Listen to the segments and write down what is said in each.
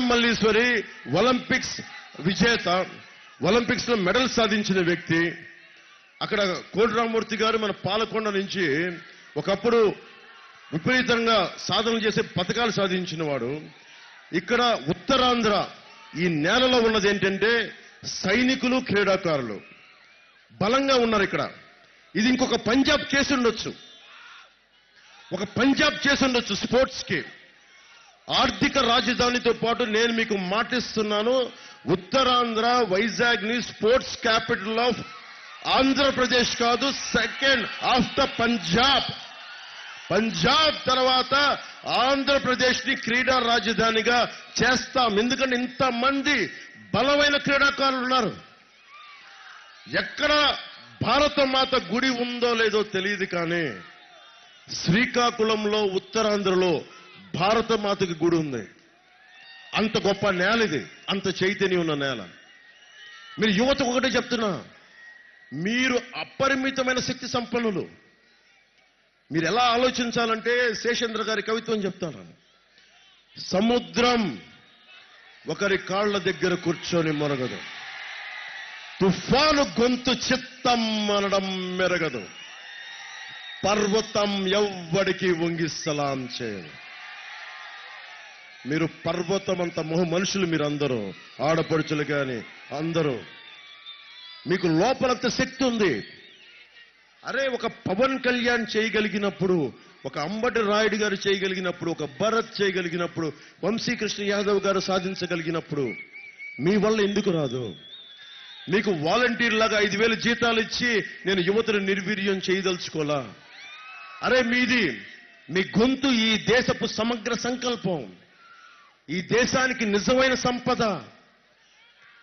కరణం Malleswari Olympics విజేత ఒలింపిక్స్లో medal సాధించిన వ్యక్తి. అక్కడ కోటి గారు మన పాలకొండ నుంచి ఒకప్పుడు విపరీతంగా సాధన చేసే పథకాలు సాధించిన వాడు ఇక్కడ ఉత్తరాంధ్ర ఈ నేలలో ఉన్నది ఏంటంటే సైనికులు క్రీడాకారులు. బలంగా ఉన్నారు ఇక్కడ. ఇది ఇంకొక పంజాబ్ చేసి ఉండొచ్చు. ఒక పంజాబ్ చేసి ఉండొచ్చు స్పోర్ట్స్కి. ఆర్థిక రాజధానితో పాటు నేను మీకు మాటిస్తున్నాను Uttarandhra వైజాగ్ని sports capital of Andhra Pradesh కాదు సెకండ్ ఆఫ్టర్ పంజాబ్. పంజాబ్ తర్వాత ఆంధ్రప్రదేశ్ని క్రీడా రాజధానిగా చేస్తాం. ఎందుకంటే ఇంతమంది బలమైన క్రీడాకారులు ఉన్నారు. ఎక్కడ భారత మాత గుడి ఉందో లేదో తెలియదు కానీ శ్రీకాకుళంలో ఉత్తరాంధ్రలో భారత మాతకి గుడి ఉంది. అంత గొప్ప నేల ఇది. అంత చైతన్యం ఉన్న నేల. మీరు యువతకు ఒకటే చెప్తున్నా. మీరు అపరిమితమైన శక్తి సంపన్నులు. మీరు ఎలా ఆలోచించాలంటే శేషేంద్ర గారి కవిత్వం చెప్తాను. సముద్రం ఒకరి కాళ్ళ దగ్గర కూర్చొని మొరగదు. తుఫాను గొంతు చిత్తం అనడం మెరగదు. పర్వతం ఎవ్వడికి వంగి సలాం చేయదు. మీరు పర్వతం అంత మొహ మనుషులు మీరు అందరూ ఆడపడుచులు కానీ అందరూ. మీకు లోపలంత శక్తి ఉంది. అరే ఒక పవన్ కళ్యాణ్ చేయగలిగినప్పుడు ఒక అంబటి రాయుడు గారు చేయగలిగినప్పుడు ఒక భరత్ చేయగలిగినప్పుడు వంశీకృష్ణ యాదవ్ గారు సాధించగలిగినప్పుడు మీ వల్ల ఎందుకు రాదు? మీకు వాలంటీర్ లాగా ఐదు వేల జీతాలు ఇచ్చి నేను యువతను నిర్వీర్యం చేయదలుచుకోలా అరే మీది మీ గొంతు ఈ దేశపు సమగ్ర సంకల్పం. ఈ దేశానికి నిజమైన సంపద.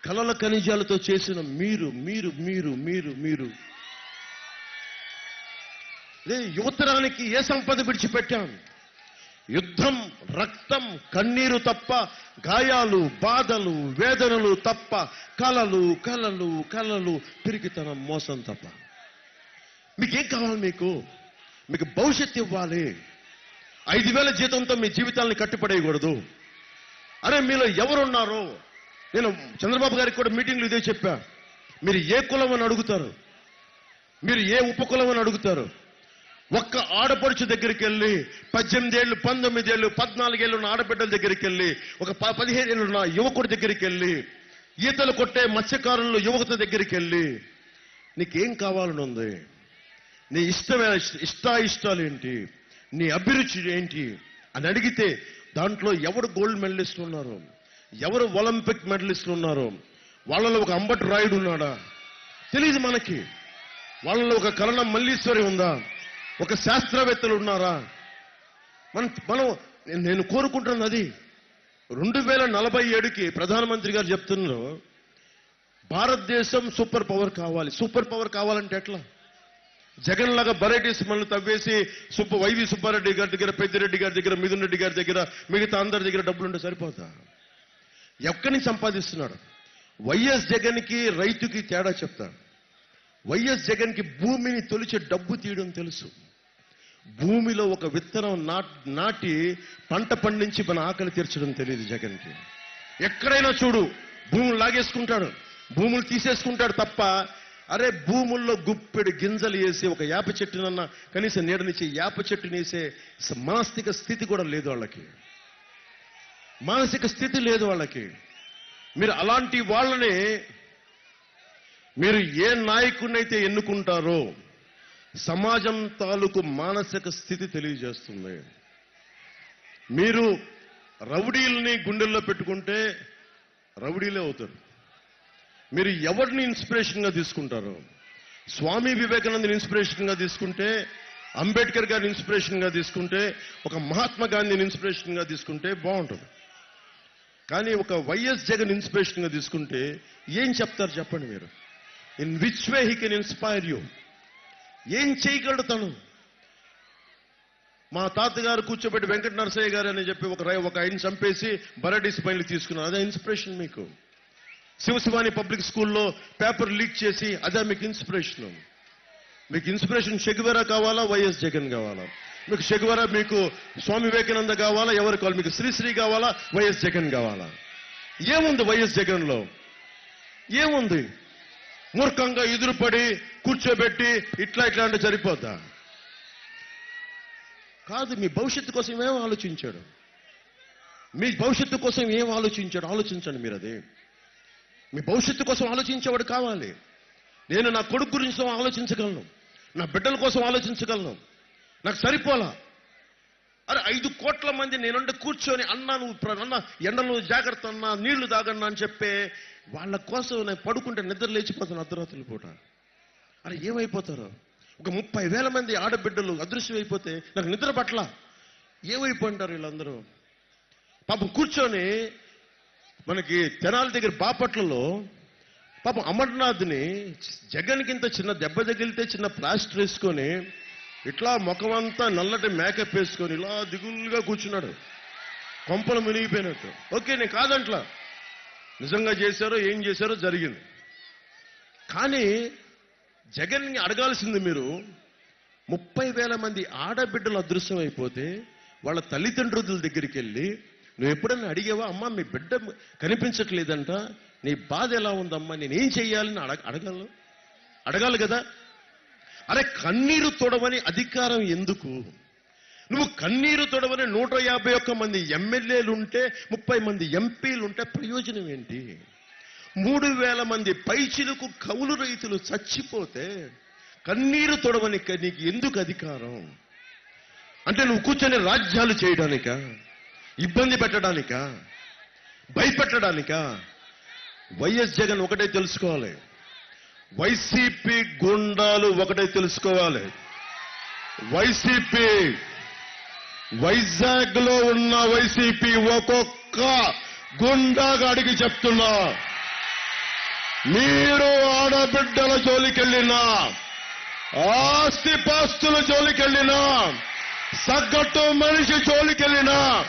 కలల ఖనిజాలతో చేసిన మీరు మీరు మీరు మీరు మీరు. యువతరానికి ఏ సంపద విడిచిపెట్టాం? యుద్ధం రక్తం కన్నీరు తప్ప గాయాలు బాధలు వేదనలు తప్ప కలలు కలలు కలలు పిరికితనం మోసం తప్ప. మీకేం కావాలి మీకు? మీకు భవిష్యత్తు ఇవ్వాలి. ఐదు వేల జీతంతో మీ జీవితాలను కట్టుపడేయకూడదు అరే మీలో ఎవరున్నారో? నేను చంద్రబాబు గారికి కూడా మీటింగ్లు ఇదే చెప్పా. మీరు ఏ కులం అని అడుగుతారు? మీరు ఏ ఉపకులం అని అడుగుతారు? ఒక్క ఆడపడుచు దగ్గరికి వెళ్ళి పద్దెనిమిది ఏళ్ళు పంతొమ్మిది ఏళ్ళు పద్నాలుగేళ్ళు ఉన్న ఆడబిడ్డల దగ్గరికి వెళ్ళి ఒక ప- పదిహేను ఏళ్ళు ఉన్న యువకుడి దగ్గరికి వెళ్ళి ఈతలు కొట్టే మత్స్యకారులు యువకుల దగ్గరికి వెళ్ళి నీకేం కావాలని ఉంది? నీ ఇష్టమైన ఇష్టాయిష్టాలు ఏంటి? నీ అభిరుచి ఏంటి? అని అడిగితే దాంట్లో ఎవరు గోల్డ్ మెడలిస్ట్ ఉన్నారు? ఎవరు ఒలింపిక్ మెడలిస్ట్ ఉన్నారు? వాళ్ళలో ఒక అంబటి రాయుడు ఉన్నాడా? తెలియదు మనకి. వాళ్ళలో ఒక కరణ మల్లీశ్వరి ఉందా? ఒక శాస్త్రవేత్తలు ఉన్నారా? మనం మనం నేను కోరుకుంటున్నది అది. రెండు వేల నలభై ఏడుకి ప్రధానమంత్రి గారు చెప్తున్నారు భారతదేశం సూపర్ పవర్ కావాలి. సూపర్ పవర్ కావాలంటే ఎట్లా? జగన్ లాగా బరైటీస్ మనల్ని తవ్వేసి సుబ్బ వైవి సుబ్బారెడ్డి గారి దగ్గర పెద్దిరెడ్డి గారి దగ్గర మిథున్ రెడ్డి గారి దగ్గర మిగతా అందరి దగ్గర డబ్బులు ఉంటే సరిపోతా. ఎక్కడి నుంచి సంపాదిస్తున్నాడు? వైఎస్ జగన్కి రైతుకి తేడా చెప్తాడు వైఎస్ జగన్కి భూమిని తొలిచే డబ్బు తీయడం తెలుసు. భూమిలో ఒక విత్తనం నాటి పంట పండించి మన ఆకలి తీర్చడం తెలియదు జగన్కి. ఎక్కడైనా చూడు భూములు లాగేసుకుంటాడు. భూములు తీసేసుకుంటాడు తప్ప అరే భూముల్లో గుప్పెడు గింజలు వేసి ఒక యాప చెట్టునన్నా కనీసం నీడనిచ్చి యాప చెట్టునేసే మానసిక స్థితి కూడా లేదు వాళ్ళకి. మానసిక స్థితి లేదు వాళ్ళకి. మీరు అలాంటి వాళ్ళని మీరు ఏ నాయకుడినైతే ఎన్నుకుంటారో సమాజం తాలూకు మానసిక స్థితి తెలియజేస్తుంది. మీరు రౌడీల్ని గుండెల్లో పెట్టుకుంటే రౌడీలే అవుతారు. మీరు ఎవరిని ఇన్స్పిరేషన్గా తీసుకుంటారు? స్వామి వివేకానందని ఇన్స్పిరేషన్గా తీసుకుంటే అంబేద్కర్ గారిని ఇన్స్పిరేషన్గా తీసుకుంటే ఒక మహాత్మా గాంధీని ఇన్స్పిరేషన్గా తీసుకుంటే బాగుంటుంది. కానీ ఒక వైఎస్ జగన్ ఇన్స్పిరేషన్గా తీసుకుంటే ఏం చెప్తారు చెప్పండి మీరు? In which way he can inspire you ఏం చేయగలడు తను? మా తాతగారు కూర్చోబెట్టి వెంకట నరసయ్య గారు అని చెప్పి ఒక రై- ఒక ఆయన చంపేసి బరడీస్ పైన తీసుకున్నారు. అదే ఇన్స్పిరేషన్ మీకు. శివశివాని పబ్లిక్ స్కూల్లో పేపర్ లీక్ చేసి అదే మీకు ఇన్స్పిరేషన్ మీకు ఇన్స్పిరేషన్ షెగువెరా కావాలా వైఎస్ జగన్ కావాలా? మీకు షెగువెరా మీకు స్వామి వివేకానంద కావాలా ఎవరు కావాలి? మీకు శ్రీశ్రీ కావాలా వైఎస్ జగన్ కావాలా? ఏముంది వైఎస్ జగన్లో? ఏముంది? మూర్ఖంగా ఎదురుపడి కూర్చోబెట్టి ఇట్లా ఇట్లా అంటే సరిపోద్దా? కాదు మీ భవిష్యత్తు కోసం ఏం ఆలోచించాడు? మీ భవిష్యత్తు కోసం ఏం ఆలోచించాడు? ఆలోచించండి మీరు అది. మీ భవిష్యత్తు కోసం ఆలోచించేవాడు కావాలి. నేను నా కొడుకు గురించి ఆలోచించగలను. నా బిడ్డల కోసం ఆలోచించగలను. నాకు సరిపోలా. అరే ఐదు కోట్ల మంది నేనుండి కూర్చొని అన్నా నువ్వు అన్న ఎండలు జాగ్రత్త అన్నా నీళ్ళు తాగన్నా అని చెప్పే వాళ్ళ కోసం నేను పడుకుంటే నిద్ర లేచిపోతాను అర్ధరాత్రులు పూట. అరే ఏమైపోతారు? ఒక ముప్పై వేల మంది ఆడబిడ్డలు అదృశ్యం అయిపోతే నాకు నిద్ర పట్ల ఏమైపోయింటారు వీళ్ళందరూ? పాపం కూర్చొని మనకి తెనాల దగ్గర బాపట్లలో పాపం అమర్నాథ్ని జగన్ కింద చిన్న దెబ్బ తగిలితే చిన్న ప్లాస్టర్ వేసుకొని ఇట్లా ముఖమంతా నల్లటి మేకప్ వేసుకొని ఇలా దిగులుగా కూర్చున్నాడు. కొంపలు మునిగిపోయినట్టు. ఓకే నేను కాదంట్లా. నిజంగా చేశారో ఏం చేశారో జరిగింది. కానీ జగన్ని అడగాల్సింది మీరు ముప్పై వేల మంది ఆడబిడ్డలు అదృశ్యం అయిపోతే వాళ్ళ తల్లిదండ్రుల దగ్గరికి వెళ్ళి నువ్వు ఎప్పుడన్నా అడిగేవా అమ్మా మీ బిడ్డ కనిపించట్లేదంట నీ బాధ ఎలా ఉందమ్మా నేనేం చేయాలని అడగ అడగలను అడగాలి కదా. అరే కన్నీరు తొడవని అధికారం ఎందుకు? నువ్వు కన్నీరు తొడవని నూట యాభై ఒక్క మంది ఎమ్మెల్యేలు ఉంటే ముప్పై మంది ఎంపీలు ఉంటే ప్రయోజనం ఏంటి? మూడు వేల మంది పైచిలకు కౌలు రైతులు చచ్చిపోతే కన్నీరు తొడవని నీకు ఎందుకు అధికారం? అంటే నువ్వు కూర్చొని రాజ్యాలు చేయడానికా? ఇబ్బంది పెట్టడానికా? భయపెట్టడానికా? వైఎస్ జగన్ ఒకటే తెలుసుకోవాలి. వైసీపీ గుండాలు ఒకటే తెలుసుకోవాలి. వైసీపీ వైజాగ్లో ఉన్న వైసీపీ ఒక్కొక్క గుండాగాడికి చెప్తున్నా. మీరు ఆడబిడ్డల జోలికెళ్ళినా ఆస్తిపాస్తుల జోలికెళ్ళినా సగ్గట్టు మనిషి జోలికెళ్ళినా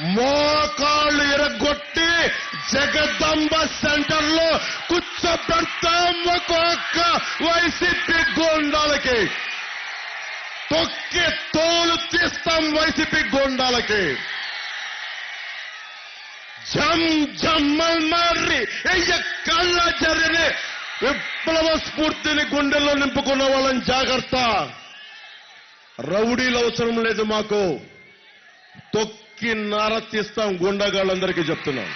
మోకాళ్ళు ఎరగొట్టి జగదంబ సెంటర్లో కూర్చోబెడతాం ఒక్కొక్క వైసీపీ గోండాలకి. తొక్కి తోలు తీస్తాం వైసీపీ గోండాలకి. జమ్ జమ్మల్ ఎయ్య కళ్ళ జరిగిన విప్లవ స్ఫూర్తిని గుండెల్లో నింపుకున్న వాళ్ళని జాగ్రత్త. రౌడీలు అవసరం లేదు మాకు. తొక్కి నార తీస్తాం గుండగాళ్ళందరికీ చెప్తున్నాం